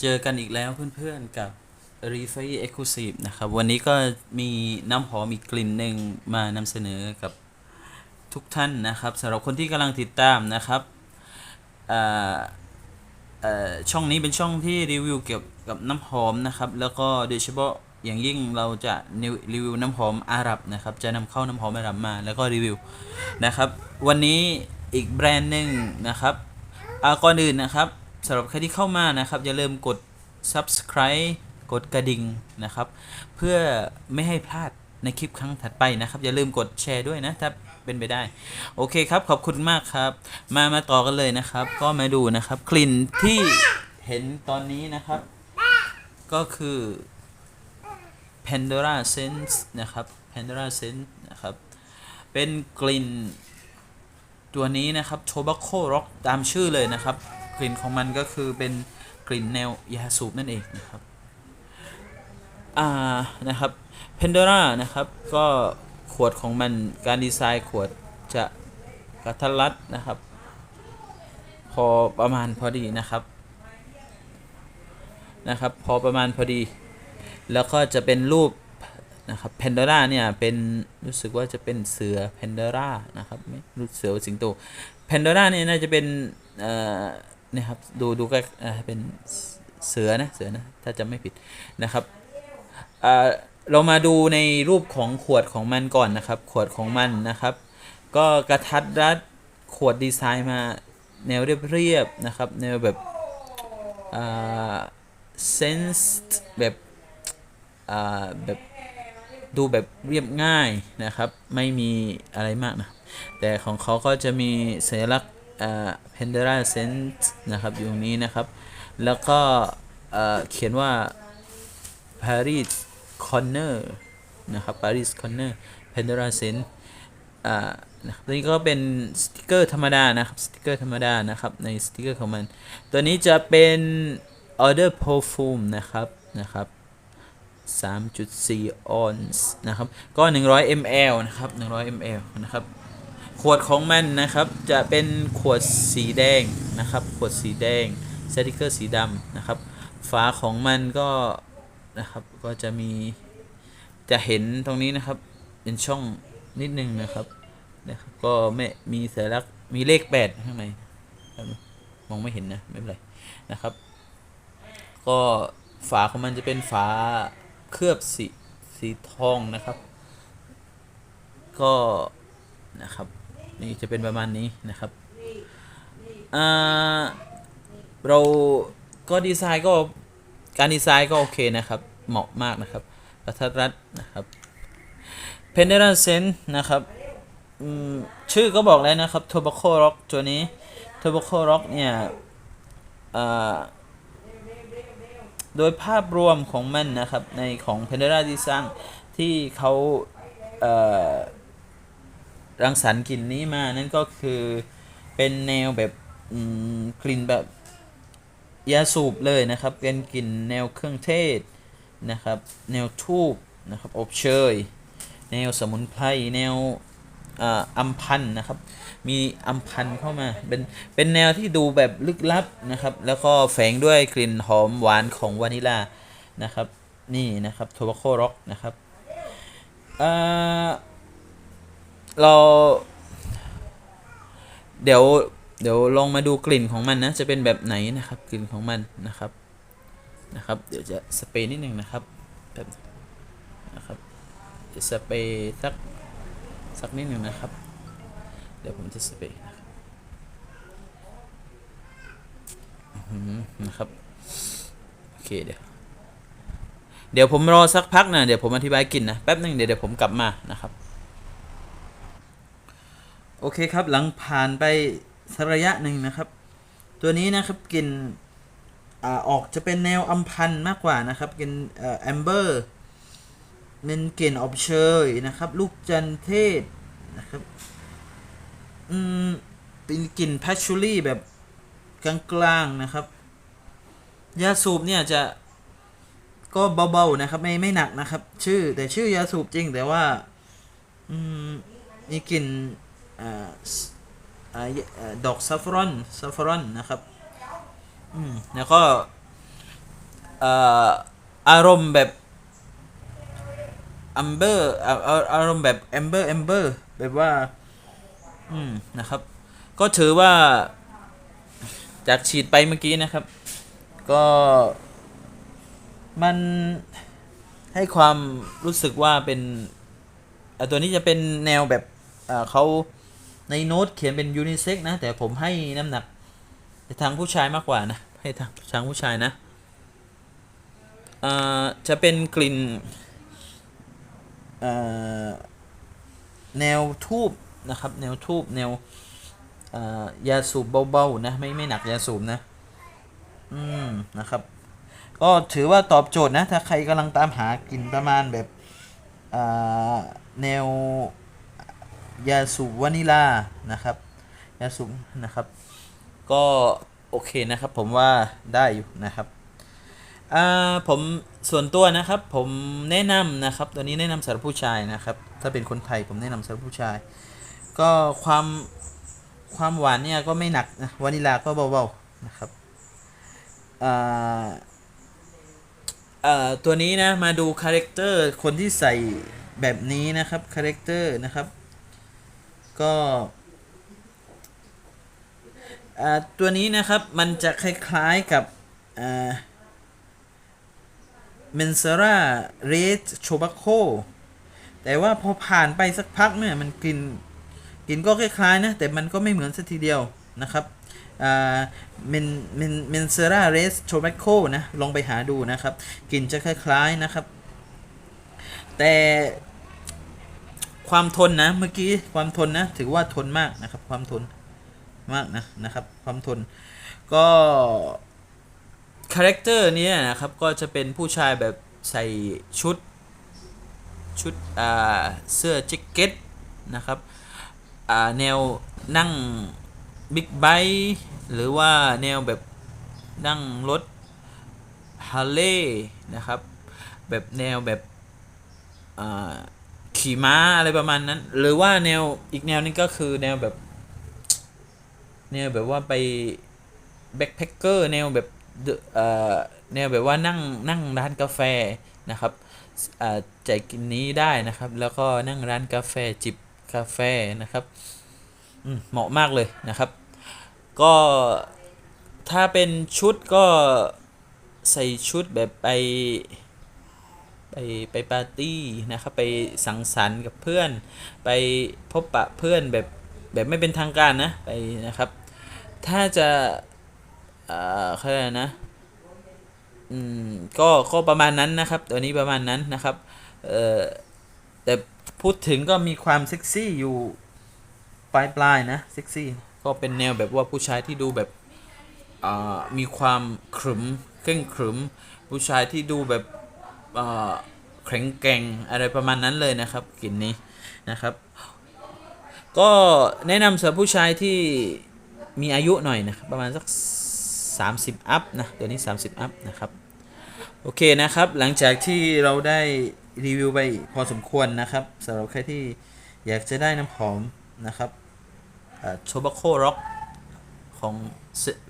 เจอกันอีกแล้วเพื่อนๆกับ r e f i Exclusive นะครับ วันนี้ก็มีน้ำหอมอีกกลิ่นหนึ่งมานำเสนอกับทุกท่านนะครับสำหรับคนที่กำลังติดตามนะครับช่องนี้เป็นช่องที่รีวิวเกี่ยวกับน้ำหอมนะครับ แล้วก็โดยเฉพาะอย่างยิ่งเราจะรีวิวน้ำหอมอาหรับนะครับ จะนำเข้าน้ำหอมอาหรับมาแล้วก็รีวิวนะครับ วันนี้อีกแบรนด์หนึ่งนะครับอาก่อนอื่นนะครับ สำหรับใครที่เข้ามานะครับ อย่าลืมกด subscribe กดกระดิ่งนะครับ เพื่อไม่ให้พลาดในคลิปครั้งถัดไปนะครับ อย่าลืมกดแชร์ด้วยนะถ้าเป็นไปได้ โอเคครับขอบคุณมากครับ มามาต่อกันเลยนะครับ ก็มาดูนะครับกลิ่นที่เห็นตอนนี้นะครับ ก็คือ Pandora Sense นะครับ Pandora Sense นะครับ เป็นกลิ่นตัวนี้นะครับโ o บ a โคร็อกตามชื่อเลยนะครับ กลิ่นของมันก็คือเป็นกลิ่นแนวยาสูบนั่นเองนะครับ อ่า นะครับเพนด o รานะครับ ก็ขวดของมันการดีไซน์ขวดจะกระทัดรัดนะครับ พอประมาณพอดีนะครับ นะครับ พอประมาณพอดี แล้วก็จะเป็นรูปนะครับเพนด o ราเนี่ยเป็นรู้สึกว่าจะเป็นเสือเพนด o รานะครับไม่รู้เสือสิงโตเพนด o ราเนี่ยน่าจะเป็นเอ่อ นะครับดูดูก็เป็นเสือนะเสือนะถ้าจำไม่ผิดนะครับเเรามาดูในรูปของขวดของมันก่อนนะครับ ขวดของมันนะครับ ก็กระทัดรัดขวดดีไซน์มาแนวเรียบๆนะครับแนวแบบเซนส์แบบแบบดูแบบเรียบง่ายนะครับ ไม่มีอะไรมากนะ แต่ของเขาก็จะมีสัญลักษณ์ อ่า Pandora Sense นะครับอยู่นี้นะครับ แล้วก็เอ่อเขียนว่า Paris Corner นะครับ Paris Corner Pandora s e n อ่านะครับตัวนี้ก็เป็นสติกเกอร์ธรรมดานะครับสติกเกอร์ธรรมดานะครับในสติกเกอร์ของมัน ตัวนี้จะเป็น Order Perfume นะครับนะครับ3.4 ออนซ์นะครับก็ 100 ml นะครับ 100 ml นะครับ วดของมันนะครับจะเป็นขวดสีแดงนะครับ ขวดสีแดงสติกเกอร์สีดำนะครับ ฝาของมันก็นะครับก็จะมีจะเห็นตรงนี้นะครับเป็นช่องนิดนึงนะครับนะครับ ก็ไม่มีสัญลักษณ์มีเลขแปดข้างในมองไม่เห็นนะไม่เป็นไรนะครับ ก็ฝาของมันจะเป็นฝาเคลือบสีสีทองนะครับ ก็นะครับ นี่จะเป็นประมาณนี้นะครับอ่าเราก็ดีไซน์ก็การดีไซน์ก็โอเคนะครับ เหมาะมากนะครับกระทัดรัดนะครับ p e n d e r a s e n นะครับอืมชื่อก็บอกแล้วนะครับ Tobacco Rock ตัวนี้ Tobacco Rock เนี่ยอ่าโดยภาพรวมของมันนะครับในของ Pandora Design ที่เขาเอ่อ รังสรรค์กลิ่นนี้มานั่นก็คือเป็นแนวแบบกลิ่นแบบยาสูบเลยนะครับ เป็นกลิ่นแนวเครื่องเทศนะครับ แนวทูบนะครับอบเชย แนวสมุนไพรแนวอัมพันนะครับ มีอัมพันเข้ามา เป็น เป็นแนวที่ดูแบบลึกลับนะครับ แล้วก็แฝงด้วยกลิ่นหอมหวานของวานิลานะครับ นี่นะครับโทบาโคร็อกนะครับอ่า เรา เดี๋ยวเดี๋ยวลองมาดูกลิ่นของมันนะ จะเป็นแบบไหนนะครับ กลิ่นของมันนะครับนะครับ เดี๋ยวจะสเปรย์นิดนึงนะครับแบบนะครับจะสเปรย์สักสักนิดหนึ่งนะครับ เดี๋ยวผมจะสเปรย์นะครับนะครับโอเคเดี๋ยวเดี๋ยวผมรอสักพักนะเดี๋ยวผมอธิบายกลิ่นนะแป๊บหนึ่งเดี๋ยวเดี๋ยวผมกลับมานะครับ อเคครับหลังผ่านไปสักระยะหนึ่งนะครับ ตัวนี้นะครับกลิ่นอออกจะเป็นแนวอัมพันมากกว่านะครับกลิ่นแอมเบอร์เป็นกลิ่นอบเชยนะครับ ลูกจันเทศนะครับอืมเป็นกลิ่นแพชชูรี่แบบกลางๆนะครับ ยาสูบเนี่ยจะก็เบาๆนะครับ ไม่ไม่หนักนะครับ ชื่อแต่ชื่อยาสูบจริงแต่ว่า อืมมีกลิ่น ดอกซัฟฟรอนซัฟฟรอนนะครับอืมแล้วก็เอ่ออารมณ์แบบอัมเบอร์อารมณ์แบบแอมเบอร์แอมเบอร์แบบว่า อืม นะครับ ก็ถือว่า จากฉีดไปเมื่อกี้นะครับ ก็ มันให้ความรู้สึกว่าเป็นอะตัวนี้จะเป็นแนวแบบอ่าเขา ในโน้ตเขียนเป็นยูนิเซ็กนะ แต่ผมให้น้ำหนักไปทางผู้ชายมากกว่านะ ให้ทางทางผู้ชายนะจะเป็นกลิ่นแนวทูบนะครับ แนวทูบแนวยาสูบเบาๆนะไม่ไม่หนักยาสูบนะอืมนะครับ ก็ถือว่าตอบโจทย์นะ ถ้าใครกำลังตามหากลิ่นประมาณแบบแนว ยาสูบวานิลานะครับยาสูบนะครับ ก็โอเคนะครับผมว่าได้อยู่นะครับอ่าผมส่วนตัวนะครับผมแนะนำนะครับตัวนี้แนะนำสำหรับผู้ชายนะครับ ถ้าเป็นคนไทยผมแนะนำสำหรับผู้ชาย ก็ความความหวานเนี่ยก็ไม่หนักนะวานิลาก็เบาๆนะครับอ่าอ่อตัวนี้นะมาดูคาแรคเตอร์คนที่ใส่แบบนี้นะครับคาแรคเตอร์นะครับ ก็ตัวนี้นะครับมันจะคล้ายๆกับเมนเซราเรดโชบาโคแต่ว่าพอผ่านไปสักพักเนี่ยมันกลิ่นกลิ่นก็คล้ายๆนะ แต่มันก็ไม่เหมือนสักทีเดียวนะครับเมนเมนเมนเซราเรสโท b บ c โคนะ ลองไปหาดูนะครับ กลิ่นจะคล้ายๆนะครับ แต่ ความทนนะเมื่อกี้ความทนนะถือว่าทนมากนะครับ ความทนมากนะนะครับ ความทนก็คาแรคเตอร์นี้นะครับก็จะเป็นผู้ชายแบบใส่ชุดชุดอ่าเสื้อแจ็คเก็ตนะครับอ่าแนวนั่งบิ๊กไบค์หรือว่าแนวแบบนั่งรถฮาร์เลย์นะครับ แบบแนวแบบอ่า ขี่ม้าอะไรประมาณนั้น หรือว่าแนวอีกแนวนึงก็คือแนวแบบ แนวแบบว่าไปแบ็คแพคเกอร์แนวแบบเอะเอ่อแนวแบบว่านั่งนั่งร้านกาแฟนะครับอ่าใจกินนี้ได้นะครับ แล้วก็นั่งร้านกาแฟจิบกาแฟนะครับอืมเหมาะมากเลยนะครับ ก็ถ้าเป็นชุดก็ใส่ชุดแบบไป ไปไปปาร์ตี้นะครับไปสังสรรค์กับเพื่อน ไปพบปะเพื่อนแบบแบบไม่เป็นทางการนะไปนะครับ ถ้าจะเอ่อเขาเรียกอะไรนะอืมก็ก็ประมาณนั้นนะครับตัวนี้ประมาณนั้นนะครับเอ่อแต่พูดถึงก็มีความเซ็กซี่อยู่ปลายปลายๆนะเซ็กซี่ก็เป็นแนวแบบว่าผู้ชายที่ดูแบบอ่ามีความขรึมเคร่งขรึม ผู้ชายที่ดูแบบ แข็งแกร่งอะไรประมาณนั้นเลยนะครับกลิ่นนี้นะครับ ก็แนะนำสำหรับผู้ชายที่มีอายุหน่อยนะครับประมาณสัก 30 อัพนะตัวนี้ 30 อัพนะครับโอเคนะครับหลังจากที่เราได้รีวิวไปพอสมควรนะครับสำหรับใครที่อยากจะได้น้ำหอมนะครับโชบาโคร็อกของ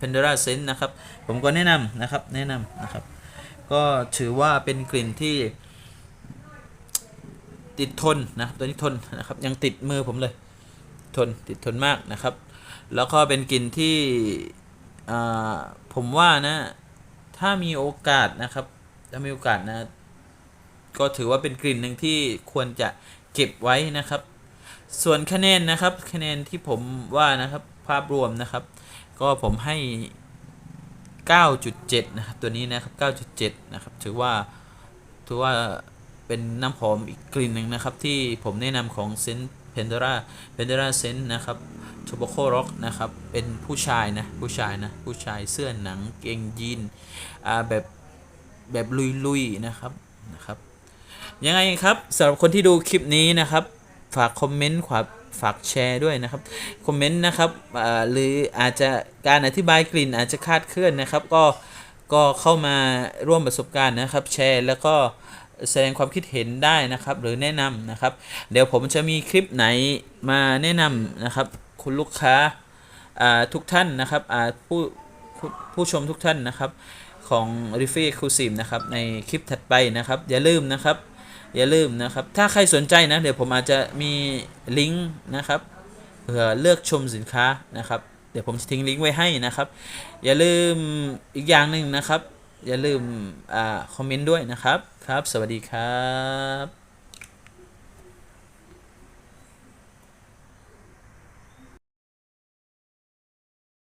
Pandora s e n นะครับ ผมก็แนะนำนะครับ แนะนำนะครับ ก็ถือว่าเป็นกลิ่นที่ติดทนนะตัวนี้ทนนะครับยังติดมือผมเลย ทนติดทนมากนะครับ แล้วก็เป็นกลิ่นที่อ่าผมว่านะ ถ้ามีโอกาสนะครับ ถ้ามีโอกาสนะ ก็ถือว่าเป็นกลิ่นหนึ่งที่ควรจะเก็บไว้นะครับ ส่วนคะแนนนะครับ คะแนนที่ผมว่านะครับ ภาพรวมนะครับ ก็ผมให้ 9.7 นะครับ ตัวนี้นะครับ 9.7 นะครับ ถือว่า ถือว่าเป็นน้ำหอมอีกกลิ่นหนึ่งนะครับ ที่ผมแนะนำของเซนเพนเดราเพนเดราเซนนะครับโชโบโคร็อกนะครับ เป็นผู้ชายนะ ผู้ชายนะ ผู้ชายเสื้อหนังเกงยีนอ่าแบบ แบบลุยๆ นะครับ นะครับ ยังไงครับสำหรับคนที่ดูคลิปนี้นะครับ ฝากคอมเมนต์ฝาก ฝากแชร์ด้วยนะครับคอมเมนต์นะครับหรืออาจจะการอธิบายกลิ่นอาจจะคาดเคลื่อนนะครับ ก็ก็เข้ามาร่วมประสบการณ์นะครับ แชร์แล้วก็แสดงความคิดเห็นได้นะครับ หรือแนะนำนะครับ เดี๋ยวผมจะมีคลิปไหนมาแนะนำนะครับ คุณลูกค้าทุกท่านนะครับผู้ผู้ผู้ชมทุกท่านนะครับของ r i f f y Exclusive นะครับในคลิปถัดไปนะครับ อย่าลืมนะครับ อย่าลืมนะครับ ถ้าใครสนใจนะ เดี๋ยวผมอาจจะมีลิงก์นะครับเผื่อเลือกชมสินค้านะครับ เดี๋ยวผมจะทิ้งลิงก์ไว้ให้นะครับ อย่าลืมอีกอย่างหนึ่งนะครับ อย่าลืมอ่าคอมเมนต์ด้วยนะครับครับ สวัสดีครับ